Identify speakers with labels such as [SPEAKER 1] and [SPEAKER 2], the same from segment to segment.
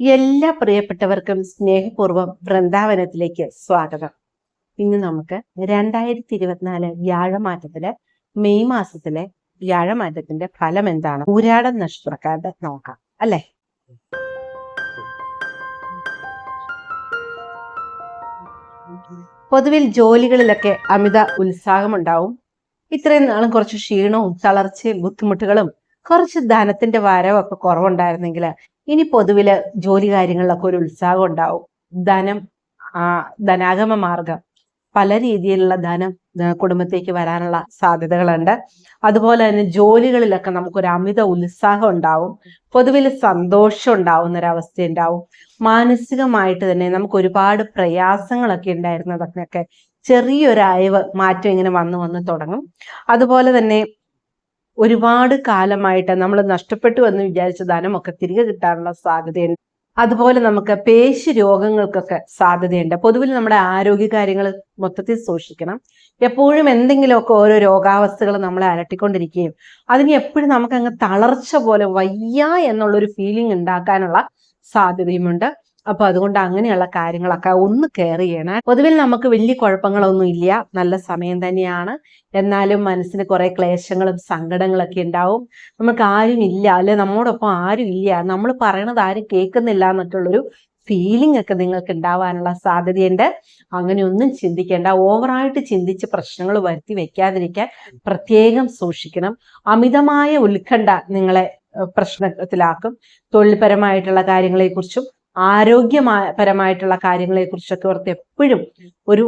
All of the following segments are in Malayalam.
[SPEAKER 1] എല്ലാ പ്രിയപ്പെട്ടവർക്കും സ്നേഹപൂർവം വൃന്ദാവനത്തിലേക്ക് സ്വാഗതം. ഇന്ന് നമുക്ക് രണ്ടായിരത്തി ഇരുപത്തിനാല് വ്യാഴമാറ്റത്തിലെ മെയ് മാസത്തിലെ വ്യാഴമാറ്റത്തിന്റെ ഫലം എന്താണ് ഊരാടൻ നക്ഷത്രക്കാരുടെ നോക്കാം അല്ലെ? പൊതുവിൽ ജോലികളിലൊക്കെ അമിത ഉത്സാഹമുണ്ടാവും. ഇത്രയും നാളും കുറച്ച് ക്ഷീണവും തളർച്ചയും ബുദ്ധിമുട്ടുകളും കുറച്ച് ധനത്തിന്റെ വരവൊക്കെ കുറവുണ്ടായിരുന്നെങ്കിൽ ഇനി പൊതുവിൽ ജോലി കാര്യങ്ങളിലൊക്കെ ഒരു ഉത്സാഹം ഉണ്ടാവും. ധനം ആ ധനാഗമ മാർഗം. പല രീതിയിലുള്ള ധനം കുടുംബത്തേക്ക് വരാനുള്ള സാധ്യതകളുണ്ട്. അതുപോലെ തന്നെ ജോലികളിലൊക്കെ നമുക്കൊരു അമിത ഉത്സാഹം ഉണ്ടാവും. പൊതുവിൽ സന്തോഷം ഉണ്ടാവുന്ന ഒരവസ്ഥ ഉണ്ടാവും മാനസികമായിട്ട് തന്നെ നമുക്ക് ഒരുപാട് പ്രയാസങ്ങളൊക്കെ ഉണ്ടായിരുന്നതൊക്കെ ചെറിയൊരു അയവ് മാറ്റം ഇങ്ങനെ വന്നു വന്ന് തുടങ്ങും. അതുപോലെ തന്നെ ഒരുപാട് കാലമായിട്ട് നമ്മൾ നഷ്ടപ്പെട്ടു എന്ന് വിചാരിച്ച ധനമൊക്കെ തിരികെ കിട്ടാനുള്ള സാധ്യതയുണ്ട്. അതുപോലെ നമുക്ക് പേശി രോഗങ്ങൾക്കൊക്കെ സാധ്യതയുണ്ട്. പൊതുവിൽ നമ്മുടെ ആരോഗ്യ കാര്യങ്ങൾ മൊത്തത്തിൽ സൂക്ഷിക്കണം. എപ്പോഴും എന്തെങ്കിലുമൊക്കെ ഓരോ രോഗാവസ്ഥകൾ നമ്മളെ അലട്ടിക്കൊണ്ടിരിക്കുകയും അതിന് എപ്പോഴും നമുക്ക് അങ്ങ് തളർച്ച പോലെ വയ്യ എന്നുള്ളൊരു ഫീലിംഗ് ഉണ്ടാക്കാനുള്ള സാധ്യതയുമുണ്ട്. അപ്പൊ അതുകൊണ്ട് അങ്ങനെയുള്ള കാര്യങ്ങളൊക്കെ ഒന്ന് കെയർ ചെയ്യണം. പൊതുവിൽ നമുക്ക് വലിയ കുഴപ്പങ്ങളൊന്നും ഇല്ല. നല്ല സമയം തന്നെയാണ്. എന്നാലും മനസ്സിന് കുറെ ക്ലേശങ്ങളും സങ്കടങ്ങളൊക്കെ ഉണ്ടാവും. നമുക്ക് ആരും ഇല്ല. അല്ലെ നമ്മോടൊപ്പം ആരും ഇല്ല. നമ്മൾ പറയണത് ആരും കേൾക്കുന്നില്ല എന്നൊക്കെയുള്ളൊരു ഫീലിംഗ് ഒക്കെ നിങ്ങൾക്ക് ഉണ്ടാവാനുള്ള സാധ്യതയുണ്ട്. അങ്ങനെയൊന്നും ചിന്തിക്കേണ്ട. ഓവറായിട്ട് ചിന്തിച്ച് പ്രശ്നങ്ങൾ വരുത്തി വെക്കാതിരിക്കാൻ പ്രത്യേകം സൂക്ഷിക്കണം. അമിതമായ ഉത്കണ്ഠ നിങ്ങളെ പ്രശ്നത്തിലാക്കും. തൊഴിൽപരമായിട്ടുള്ള കാര്യങ്ങളെക്കുറിച്ചും ആരോഗ്യപരമായിട്ടുള്ള കാര്യങ്ങളെക്കുറിച്ചൊക്കെ ഓർത്ത് എപ്പോഴും ഒരു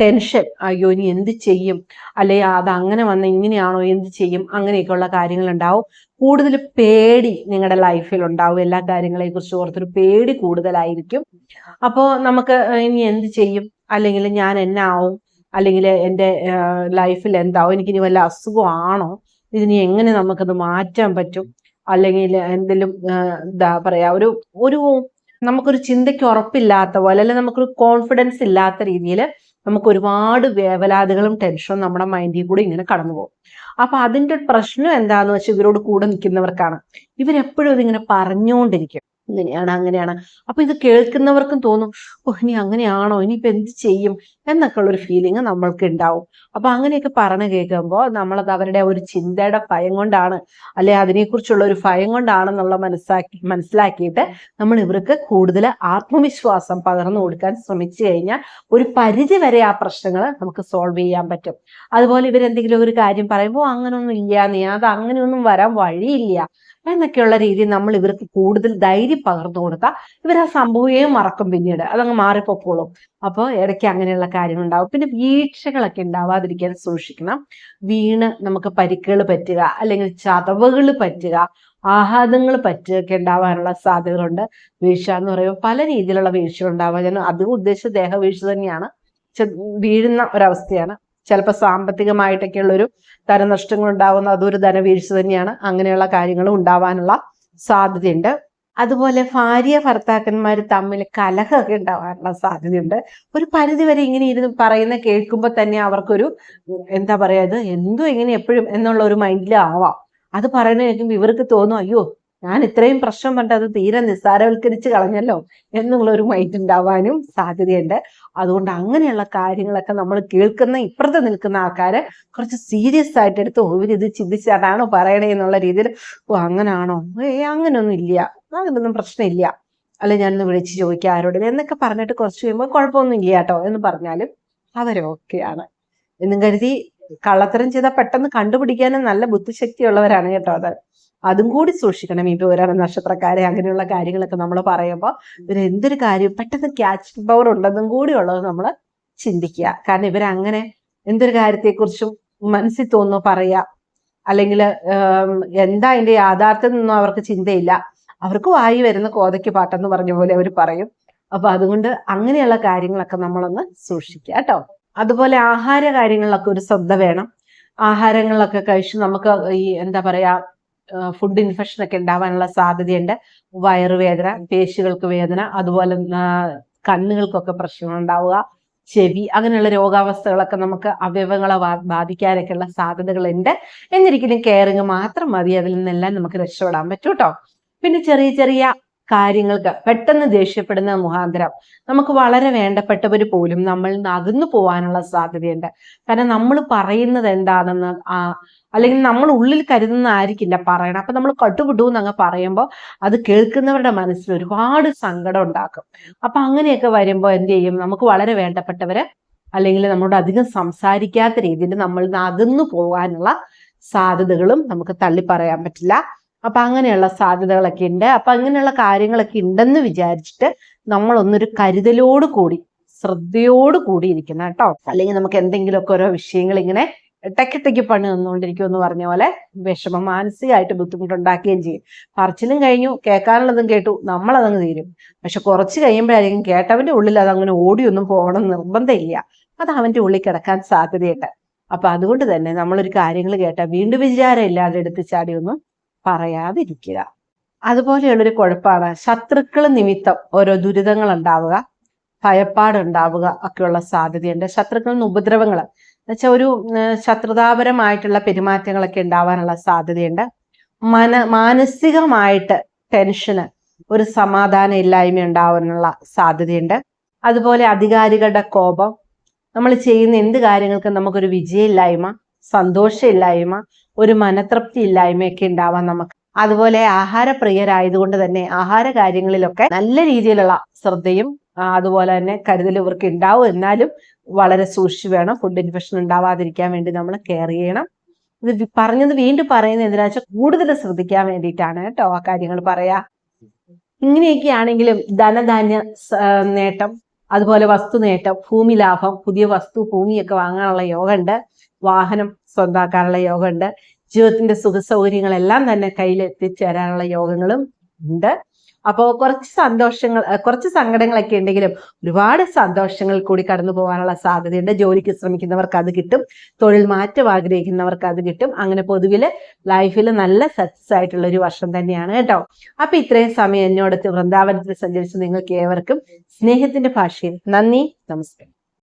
[SPEAKER 1] ടെൻഷൻ അയ്യോ ഇനി എന്ത് ചെയ്യും? അല്ലെ അത് അങ്ങനെ വന്ന ഇങ്ങനെയാണോ എന്ത് ചെയ്യും? അങ്ങനെയൊക്കെയുള്ള കാര്യങ്ങൾ ഉണ്ടാവും കൂടുതൽ പേടി നിങ്ങളുടെ ലൈഫിൽ ഉണ്ടാവും. എല്ലാ കാര്യങ്ങളെ കുറിച്ച് ഓർത്തൊരു പേടി കൂടുതലായിരിക്കും. അപ്പോ നമുക്ക് ഇനി എന്ത് ചെയ്യും? അല്ലെങ്കിൽ ഞാൻ എന്നാവും അല്ലെങ്കിൽ എന്റെ ലൈഫിൽ എന്താവും? എനിക്കിനി വല്ല അസുഖമാണോ ഇതിനി എങ്ങനെ നമുക്കത് മാറ്റാൻ പറ്റും? അല്ലെങ്കിൽ എന്തെങ്കിലും എന്താ പറയാ ഒരു ഒരു നമുക്കൊരു ചിന്തയ്ക്ക് ഉറപ്പില്ലാത്ത പോലെ അല്ലെങ്കിൽ നമുക്കൊരു കോൺഫിഡൻസ് ഇല്ലാത്ത രീതിയിൽ നമുക്ക് ഒരുപാട് വേവലാതികളും ടെൻഷനും നമ്മുടെ മൈൻഡിൽ കൂടി ഇങ്ങനെ കടന്നു പോകും. അപ്പൊ അതിന്റെ പ്രശ്നം എന്താന്ന് വെച്ചാൽ ഇവരോട് കൂടെ നിൽക്കുന്നവർക്കാണ്. ഇവരെപ്പോഴും ഇതിങ്ങനെ പറഞ്ഞുകൊണ്ടിരിക്കും. ഇങ്ങനെയാണ് അങ്ങനെയാണ്. അപ്പൊ ഇത് കേൾക്കുന്നവർക്കും തോന്നും ഓ ഇനി അങ്ങനെയാണോ? ഇനിയിപ്പോ എന്ത് ചെയ്യും? എന്നൊക്കെ ഉള്ളൊരു ഫീലിംഗ് നമ്മൾക്ക് ഉണ്ടാവും അപ്പൊ അങ്ങനെയൊക്കെ പറഞ്ഞു കേൾക്കുമ്പോൾ നമ്മളത് അവരുടെ ഒരു ചിന്തയുടെ ഭയം കൊണ്ടാണ് അല്ലെ അതിനെക്കുറിച്ചുള്ള ഒരു ഭയം കൊണ്ടാണെന്നുള്ള മനസ്സാക്കി മനസ്സിലാക്കിയിട്ട് നമ്മൾ ഇവർക്ക് കൂടുതൽ ആത്മവിശ്വാസം പകർന്നു കൊടുക്കാൻ ശ്രമിച്ചു കഴിഞ്ഞാൽ ഒരു പരിധി വരെ ആ പ്രശ്നങ്ങൾ നമുക്ക് സോൾവ് ചെയ്യാൻ പറ്റും. അതുപോലെ ഇവരെന്തെങ്കിലും ഒരു കാര്യം പറയുമ്പോൾ അങ്ങനൊന്നും ഇല്ല നീ അത് അങ്ങനെയൊന്നും വരാൻ വഴിയില്ല. എന്നൊക്കെയുള്ള രീതിയിൽ നമ്മൾ ഇവർക്ക് കൂടുതൽ ധൈര്യം പകർന്നു കൊടുത്താൽ ഇവർ ആ സംഭവം മറക്കും പിന്നീട്. അതങ്ങ് മാറിപ്പോക്കോളും. അപ്പോൾ ഇടയ്ക്ക് അങ്ങനെയുള്ള കാര്യങ്ങൾ ഉണ്ടാവും പിന്നെ വീഴ്ചകളൊക്കെ ഉണ്ടാവാതിരിക്കാൻ സൂക്ഷിക്കണം. വീണ് നമുക്ക് പരിക്കുകൾ പറ്റുക അല്ലെങ്കിൽ ചതവുകൾ പറ്റുക ആഘാതങ്ങൾ പറ്റുകയൊക്കെ ഉണ്ടാവാനുള്ള സാധ്യതകളുണ്ട്. വീഴ്ച എന്ന് പറയുമ്പോൾ പല രീതിയിലുള്ള വീഴ്ചകൾ ഉണ്ടാവുക ഞാൻ അതും ഉദ്ദേശിച്ച ദേഹവീഴ്ച തന്നെയാണ്. വീഴുന്ന ഒരവസ്ഥയാണ്. ചിലപ്പോൾ സാമ്പത്തികമായിട്ടൊക്കെ ഒരു ധനനഷ്ടങ്ങൾ ഉണ്ടാവുന്ന അതൊരു ധനവീഴ്ച തന്നെയാണ്. അങ്ങനെയുള്ള കാര്യങ്ങൾ ഉണ്ടാവാനുള്ള സാധ്യതയുണ്ട്. അതുപോലെ ഭാര്യ ഭർത്താക്കന്മാർ തമ്മിൽ കലഹമൊക്കെ ഉണ്ടാവാനുള്ള സാധ്യതയുണ്ട്. ഒരു പരിധി വരെ ഇങ്ങനെ ഇരുന്ന് പറയുന്ന കേൾക്കുമ്പോൾ തന്നെ അവർക്കൊരു എന്താ പറയാ ഇത്? എന്തോ ഇങ്ങനെ എപ്പോഴും എന്നുള്ള ഒരു മൈൻഡിലാവാം. അത് പറയുന്ന കേൾക്കുമ്പോൾ ഇവർക്ക് തോന്നും അയ്യോ ഞാൻ ഇത്രയും പ്രശ്നം പറഞ്ഞിട്ട് അത് തീരെ നിസ്സാരവൽക്കരിച്ച് കളഞ്ഞല്ലോ എന്നുള്ള ഒരു മൈൻഡ് ഉണ്ടാവാനും സാധ്യതയുണ്ട്. അതുകൊണ്ട് അങ്ങനെയുള്ള കാര്യങ്ങളൊക്കെ നമ്മൾ കേൾക്കുന്ന ഇപ്പുറത്ത് നിൽക്കുന്ന ആൾക്കാരെ കുറച്ച് സീരിയസ് ആയിട്ട് എടുത്ത് ഇവരിത് ചിന്തിച്ചതാണോ പറയണേ എന്നുള്ള രീതിയിൽ ഓ അങ്ങനാണോ? ഏ അങ്ങനൊന്നും ഇല്ല. അങ്ങനൊന്നും പ്രശ്നമില്ല. അല്ലെ ഞാനൊന്ന് വിളിച്ച് ചോദിക്കാം ആരോടും എന്നൊക്കെ പറഞ്ഞിട്ട് കുറച്ച് കഴിയുമ്പോൾ കുഴപ്പമൊന്നും ഇല്ല കേട്ടോ എന്ന് പറഞ്ഞാലും അവരൊക്കെയാണ് എന്നും കരുതി കള്ളത്തരം ചെയ്താൽ പെട്ടെന്ന് കണ്ടുപിടിക്കാനും നല്ല ബുദ്ധിശക്തിയുള്ളവരാണ് കേട്ടോ അത്. അതും കൂടി സൂക്ഷിക്കണം ഈ വിവരണ നക്ഷത്രക്കാരെ അങ്ങനെയുള്ള കാര്യങ്ങളൊക്കെ നമ്മൾ പറയുമ്പോൾ ഇവർ എന്തൊരു കാര്യം പെട്ടെന്ന് ക്യാച്ച് പവർ ഉണ്ടെന്നും കൂടി ഉള്ളത് നമ്മൾ ചിന്തിക്കുക. കാരണം ഇവരങ്ങനെ എന്തൊരു കാര്യത്തെക്കുറിച്ചും മനസ്സിൽ തോന്നുന്നു പറയാ. അല്ലെങ്കിൽ എന്താ അതിന്റെ യാഥാർത്ഥ്യം എന്നൊന്നും അവർക്ക് ചിന്തയില്ല. അവർക്ക് വായി വരുന്ന കോതയ്ക്ക് പാട്ടെന്ന് പറഞ്ഞ പോലെ അവർ പറയും. അപ്പൊ അതുകൊണ്ട് അങ്ങനെയുള്ള കാര്യങ്ങളൊക്കെ നമ്മളൊന്ന് സൂക്ഷിക്കുക കേട്ടോ. അതുപോലെ ആഹാര കാര്യങ്ങളിലൊക്കെ ഒരു ശ്രദ്ധ വേണം. ആഹാരങ്ങളിലൊക്കെ കഴിച്ച് നമുക്ക് ഈ എന്താ പറയാ ഫുഡ് ഇൻഫെക്ഷൻ ഒക്കെ ഉണ്ടാവാനുള്ള സാധ്യതയുണ്ട്. വയറുവേദന പേശികൾക്ക് വേദന അതുപോലെ കണ്ണുകൾക്കൊക്കെ പ്രശ്നങ്ങൾ ഉണ്ടാവുക ചെവി അങ്ങനെയുള്ള രോഗാവസ്ഥകളൊക്കെ നമുക്ക് അവയവങ്ങളെ ബാധിക്കാനൊക്കെയുള്ള സാധ്യതകളുണ്ട്. എന്നിരിക്കലും കെയറിങ് മാത്രം മതി. അതിൽ നിന്നെല്ലാം നമുക്ക് രക്ഷപ്പെടാൻ പറ്റൂട്ടോ. പിന്നെ ചെറിയ ചെറിയ കാര്യങ്ങൾക്ക് പെട്ടെന്ന് ദേഷ്യപ്പെടുന്ന മുഖാന്തരം നമുക്ക് വളരെ വേണ്ടപ്പെട്ടവർ പോലും നമ്മളിൽ നിന്ന് അകന്നു പോകാനുള്ള സാധ്യതയുണ്ട്. കാരണം നമ്മൾ പറയുന്നത് എന്താണെന്ന് അല്ലെങ്കിൽ നമ്മൾ ഉള്ളിൽ കരുതുന്ന ആയിരിക്കില്ല പറയണം. അപ്പൊ നമ്മൾ കട്ടുപിട്ടു എന്നങ്ങ് പറയുമ്പോൾ അത് കേൾക്കുന്നവരുടെ മനസ്സിൽ ഒരുപാട് സങ്കടം ഉണ്ടാക്കും. അപ്പൊ അങ്ങനെയൊക്കെ വരുമ്പോൾ എന്ത് ചെയ്യും? നമുക്ക് വളരെ വേണ്ടപ്പെട്ടവര് അല്ലെങ്കിൽ നമ്മളോട് അധികം സംസാരിക്കാത്ത രീതിയിൽ നമ്മൾ നകന്നു പോകാനുള്ള സാധ്യതകളും നമുക്ക് തള്ളി പറയാൻ പറ്റില്ല. അപ്പൊ അങ്ങനെയുള്ള സാധ്യതകളൊക്കെ ഉണ്ട്. അപ്പൊ അങ്ങനെയുള്ള കാര്യങ്ങളൊക്കെ ഉണ്ടെന്ന് വിചാരിച്ചിട്ട് നമ്മൾ ഒന്നൊരു കരുതലോട് കൂടി ശ്രദ്ധയോട് കൂടി ഇരിക്കണം കേട്ടോ. അല്ലെങ്കിൽ നമുക്ക് എന്തെങ്കിലുമൊക്കെ ഓരോ വിഷയങ്ങൾ ഇങ്ങനെ ഇടയ്ക്കിടയ്ക്ക് പണി നിന്നുകൊണ്ടിരിക്കും എന്ന് പറഞ്ഞ പോലെ വിഷമം മാനസികമായിട്ട് ബുദ്ധിമുട്ടുണ്ടാക്കുകയും ചെയ്യും. പറച്ചിലും കഴിഞ്ഞു കേൾക്കാനുള്ളതും കേട്ടു നമ്മളതങ്ങ് തീരും. പക്ഷെ കുറച്ച് കഴിയുമ്പോഴായിരിക്കും കേട്ടവന്റെ ഉള്ളിൽ അതങ്ങനെ ഓടിയൊന്നും പോകണം നിർബന്ധമില്ല. അത് അവന്റെ ഉള്ളിൽ കിടക്കാൻ സാധ്യതയുണ്ട്. അപ്പൊ അതുകൊണ്ട് തന്നെ നമ്മളൊരു കാര്യങ്ങൾ കേട്ടാൽ വീണ്ടും വിചാരം ഇല്ലാതെ എടുത്ത് ചാടി ഒന്നും പറയാതിരിക്കുക. അതുപോലെയുള്ളൊരു കുഴപ്പമാണ് ശത്രുക്കൾ നിമിത്തം ഓരോ ദുരിതങ്ങൾ ഉണ്ടാവുക ഭയപ്പാടുണ്ടാവുക ഒക്കെയുള്ള സാധ്യതയുണ്ട്. ശത്രുക്കളിൽ നിന്ന് ഉപദ്രവങ്ങൾ എന്നുവെച്ചാൽ ഒരു ശത്രുതാപരമായിട്ടുള്ള പെരുമാറ്റങ്ങളൊക്കെ ഉണ്ടാവാനുള്ള സാധ്യതയുണ്ട്. മന മാനസികമായിട്ട് ടെൻഷന് ഒരു സമാധാന ഇല്ലായ്മ ഉണ്ടാവാനുള്ള സാധ്യതയുണ്ട്. അതുപോലെ അധികാരികളുടെ കോപം നമ്മൾ ചെയ്യുന്ന എന്ത് കാര്യങ്ങൾക്കും നമുക്കൊരു വിജയമില്ലായ്മ സന്തോഷമില്ലായ്മ ഒരു മനതൃപ്തി ഇല്ലായ്മയൊക്കെ ഉണ്ടാവാം നമുക്ക്. അതുപോലെ ആഹാരപ്രിയരായതുകൊണ്ട് തന്നെ ആഹാര കാര്യങ്ങളിലൊക്കെ നല്ല രീതിയിലുള്ള ശ്രദ്ധയും അതുപോലെ തന്നെ കരുതൽ ഇവർക്ക് ഉണ്ടാവും. എന്നാലും വളരെ സൂക്ഷിച്ചു വേണം. ഫുഡ് ഇൻഫെക്ഷൻ ഉണ്ടാവാതിരിക്കാൻ വേണ്ടി നമ്മൾ കെയർ ചെയ്യണം. ഇത് പറഞ്ഞത് വീണ്ടും പറയുന്നത് എന്തിനാ വെച്ചാൽ കൂടുതൽ ശ്രദ്ധിക്കാൻ വേണ്ടിയിട്ടാണ് കേട്ടോ ആ കാര്യങ്ങൾ പറയാ. ഇങ്ങനെയൊക്കെ ആണെങ്കിലും ധനധാന്യ നേട്ടം അതുപോലെ വസ്തു നേട്ടം ഭൂമി ലാഭം പുതിയ വസ്തു ഭൂമിയൊക്കെ വാങ്ങാനുള്ള യോഗമുണ്ട് വാഹനം സ്വന്താക്കാനുള്ള യോഗമുണ്ട് ജീവിതത്തിന്റെ സുഖ സൗകര്യങ്ങളെല്ലാം തന്നെ കയ്യിൽ എത്തിച്ചേരാനുള്ള യോഗങ്ങളും ഉണ്ട്. അപ്പോൾ കുറച്ച് സന്തോഷങ്ങൾ കുറച്ച് സങ്കടങ്ങളൊക്കെ ഉണ്ടെങ്കിലും ഒരുപാട് സന്തോഷങ്ങൾ കൂടി കടന്നു പോകാനുള്ള സാധ്യതയുണ്ട്. ജോലിക്ക് ശ്രമിക്കുന്നവർക്ക് അത് കിട്ടും. തൊഴിൽ മാറ്റം ആഗ്രഹിക്കുന്നവർക്ക് അത് കിട്ടും. അങ്ങനെ പൊതുവിൽ ലൈഫിൽ നല്ല സക്സസ് ആയിട്ടുള്ള ഒരു വർഷം തന്നെയാണ് കേട്ടോ. അപ്പൊ ഇത്രയും സമയം എന്നോടത്ത് വൃന്ദാവനത്തിൽ സഞ്ചരിച്ച നിങ്ങൾക്ക് ഏവർക്കും സ്നേഹത്തിന്റെ ഭാഷയിൽ നന്ദി നമസ്കാരം.